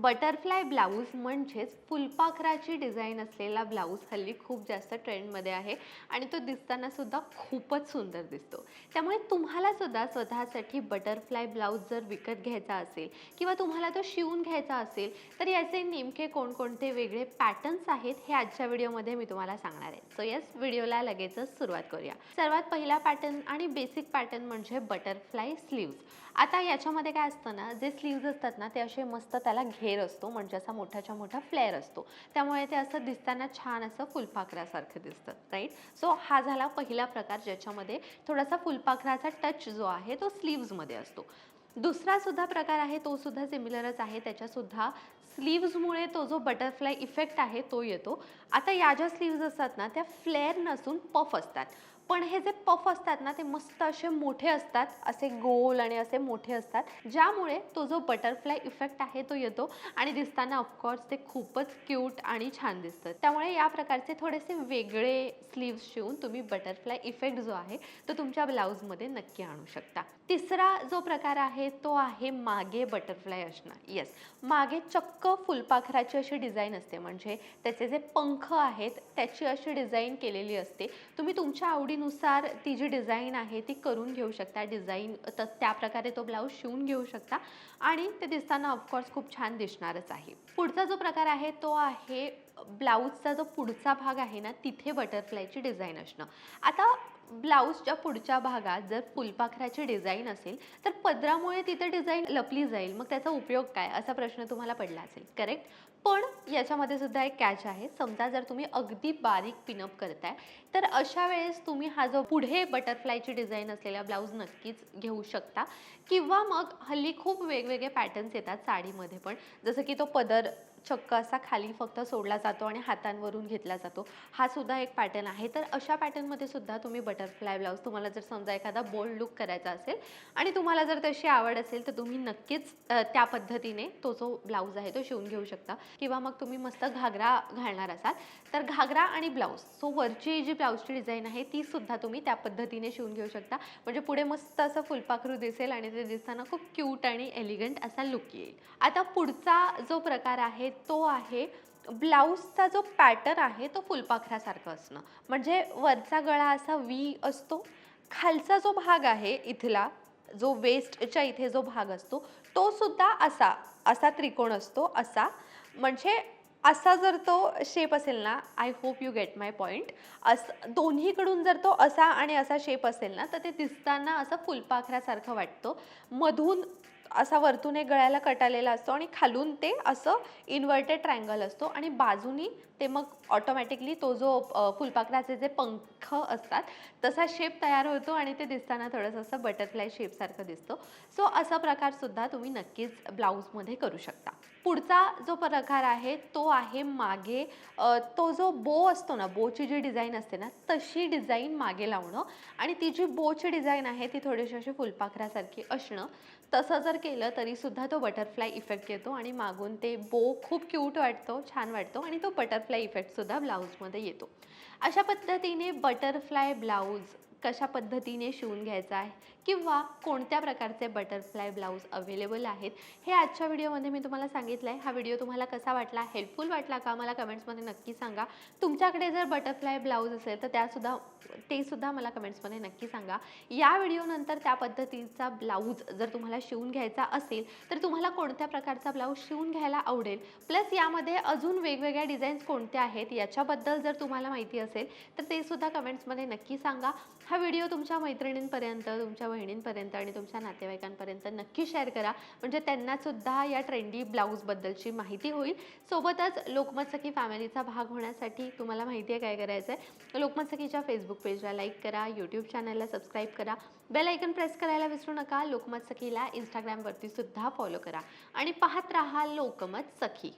Butterfly blouse म्हणजेच फुलपाखराची design असलेला blouse हल्ली खूप जास्त ट्रेंडमध्ये आहे आणि तो दिसतानासुद्धा खूपच सुंदर दिसतो. त्यामुळे तुम्हालासुद्धा स्वतःसाठी बटरफ्लाय ब्लाऊज जर विकत घ्यायचा असेल किंवा तुम्हाला तो शिवून घ्यायचा असेल तर याचे नेमके कोणकोणते वेगळे पॅटर्न्स आहेत हे आजच्या व्हिडिओमध्ये मी तुम्हाला सांगणार आहे. सो यस व्हिडिओला लगेचच सुरुवात करूया. सर्वात पहिला पॅटर्न आणि बेसिक पॅटर्न म्हणजे बटरफ्लाय स्लीव्ज. आता याच्यामध्ये काय असतं ना जे स्लीव्ज असतात ना ते असे मस्त त्याला घे घेर असतो म्हणजे असा मोठ्याच्या मोठा फ्लेअर असतो. त्यामुळे ते असं दिसताना छान असं फुलपाखरासारखं दिसतं राईट सो हा झाला पहिला प्रकार ज्याच्यामध्ये थोडासा फुलपाखराचा टच जो आहे तो स्लीव्जमध्ये असतो. दुसरा सुद्धा प्रकार आहे तो सुद्धा सिमिलरच आहे. त्याच्यासुद्धा स्लीव्जमुळे तो जो बटरफ्लाय इफेक्ट आहे तो येतो. आता या ज्या स्लीव्ज असतात ना त्या फ्लेअर नसून पफ असतात. पण हे जे पफ असतात ना ते मस्त असे मोठे असतात असे गोल आणि असे मोठे असतात ज्यामुळे तो जो बटरफ्लाय इफेक्ट आहे तो येतो आणि दिसताना ऑफकोर्स ते खूपच क्यूट आणि छान दिसतं. त्यामुळे या प्रकारचे थोडेसे वेगळे स्लीव्स शिवून तुम्ही बटरफ्लाय इफेक्ट जो आहे तो तुमच्या ब्लाऊजमध्ये नक्की आणू शकता. तिसरा जो प्रकार आहे तो आहे मागे बटरफ्लाय असणं. येस मागे चक्क फुलपाखराची अशी डिझाईन असते. म्हणजे त्याचे जे पंख आहेत त्याची अशी डिझाईन केलेली असते. तुम्ही तुमच्या आवडी आवडीनुसार ती जी डिझाईन आहे ती करून घेऊ शकता. डिझाईन तर त्या प्रकारे तो ब्लाऊज शिवून घेऊ शकता. आणि ते दिसताना ऑफकोर्स खूप छान दिसणारच आहे. पुढचा जो प्रकार आहे तो आहे ब्लाऊजचा जो पुढचा भाग आहे ना तिथे बटरफ्लायची डिझाईन असणं. आता ब्लाऊजच्या पुढच्या भागात जर फुलपाखराची डिझाईन असेल तर पदरामुळे तिथे डिझाईन लपली जाईल. मग त्याचा उपयोग काय? असा प्रश्न तुम्हाला पडला असेल. करेक्ट पण याच्यामध्ये सुद्धा एक कॅच आहे. समजा जर तुम्ही अगदी बारीक पिनअप करताय तर अशा वेळेस तुम्ही हा जो पुढे बटरफ्लायची डिझाईन असलेला ब्लाऊज नक्कीच घेऊ शकता. किंवा मग हल्ली खूप वेगवेगळे पॅटर्न्स येतात साडीमध्ये पण. जसं की तो पदर चक्क असा खाली फक्त सोडला जातो आणि हातांवरून घेतला जातो. हा सुद्धा एक पॅटर्न आहे. तर अशा पॅटर्नमध्ये सुद्धा तुम्ही बटरफ्लाय ब्लाऊज तुम्हाला जर समजा एखादा बोल्ड लुक करायचा असेल आणि तुम्हाला जर तशी आवड असेल तर तुम्ही नक्कीच त्या पद्धतीने तो जो ब्लाऊज आहे तो शिवून घेऊ शकता. किंवा मग तुम्ही मस्त घागरा घालणार असाल. तर घागरा आणि ब्लाऊज सो वरची जी ब्लाऊजची डिझाईन आहे ती सुद्धा तुम्ही त्या पद्धतीने शिवून घेऊ शकता. म्हणजे पुढे मस्त असं फुलपाखरू दिसेल आणि ते दिसताना खूप क्यूट आणि एलिगंट असा लुक येईल. आता पुढचा जो प्रकार आहे तो आहे ब्लाऊजचा जो पॅटर्न आहे तो फुलपाखरासारखं असणं. म्हणजे वरचा गळा असा वी असतो खालचा जो भाग आहे इथला जो वेस्टच्या इथे जो भाग असतो तो सुद्धा असा असा त्रिकोण असतो असा. म्हणजे असा जर तो शेप असेल ना I hope you get my point अस दोन्हीकडून जर तो असा आणि असा शेप असेल ना तर ते दिसताना असं फुलपाखरासारखं वाटतो. मधून असा वरतून एक गळ्याला कटालेला असतो आणि खालून ते असं इन्व्हर्टेड ट्रँगल असतो आणि बाजूनी ते मग ऑटोमॅटिकली तो जो फुलपाखराचे जे पंख असतात तसा शेप तयार होतो आणि ते दिसताना थोडंसं असं बटरफ्लाय शेपसारखं दिसतो. सो असा प्रकारसुद्धा तुम्ही नक्कीच ब्लाऊजमध्ये करू शकता. पुढचा जो प्रकार आहे तो आहे मागे तो जो बो असतो ना बोची जी डिझाईन असते ना तशी डिझाईन मागे लावणं. आणि ती जी बोची डिझाईन आहे ती थोडीशी अशी फुलपाखरासारखी असणं. तसं जर केलं तरीसुद्धा तो बटरफ्लाय इफेक्ट येतो आणि मागून ते बो खूप क्यूट वाटतो छान वाटतो आणि तो बटरफ्लाय इफेक्टसुद्धा ब्लाऊजमध्ये येतो. अशा पद्धतीने बटरफ्लाय ब्लाऊज कशा पद्धतीने शिवून घ्यायचा आहे किंवा कोणत्या प्रकारचे बटरफ्लाय ब्लाऊज अवेलेबल आहेत हे आजच्या व्हिडिओमध्ये मी तुम्हाला सांगितलं आहे हा व्हिडिओ तुम्हाला कसा वाटला हेल्पफुल वाटला का मला कमेंट्समध्ये नक्की सांगा. तुमच्याकडे जर बटरफ्लाय ब्लाऊज असेल तर त्यासुद्धा ते सुद्धा मला कमेंट्समध्ये नक्की सांगा. या व्हिडिओनंतर त्या पद्धतीचा ब्लाऊज जर तुम्हाला शिवून घ्यायचा असेल तर तुम्हाला कोणत्या प्रकारचा ब्लाऊज शिवून घ्यायला आवडेल? प्लस यामध्ये अजून वेगवेगळ्या डिझाईन्स कोणत्या आहेत याच्याबद्दल जर तुम्हाला माहिती असेल तर ते सुद्धा कमेंट्समध्ये नक्की सांगा. हा व्हिडिओ तुमच्या मैत्रिणींपर्यंत तुमच्या बहिणींपर्यंत आणि तुमच्या नातेवाईकांपर्यंत नक्की शेअर करा. म्हणजे त्यांनासुद्धा या ट्रेंडी ब्लाऊजबद्दलची माहिती होईल. सोबतच लोकमत सखी फॅमिलीचा भाग होण्यासाठी तुम्हाला माहिती आहे काय करायचं आहे लोकमत सखीच्या फेसबुक पेजला लाईक करा यूट्यूब चॅनलला सबस्क्राईब करा. बेल ऐकन प्रेस करायला विसरू नका. लोकमत सखीला इंस्टाग्रामवरती सुद्धा फॉलो करा. आणि पाहत राहा लोकमत सखी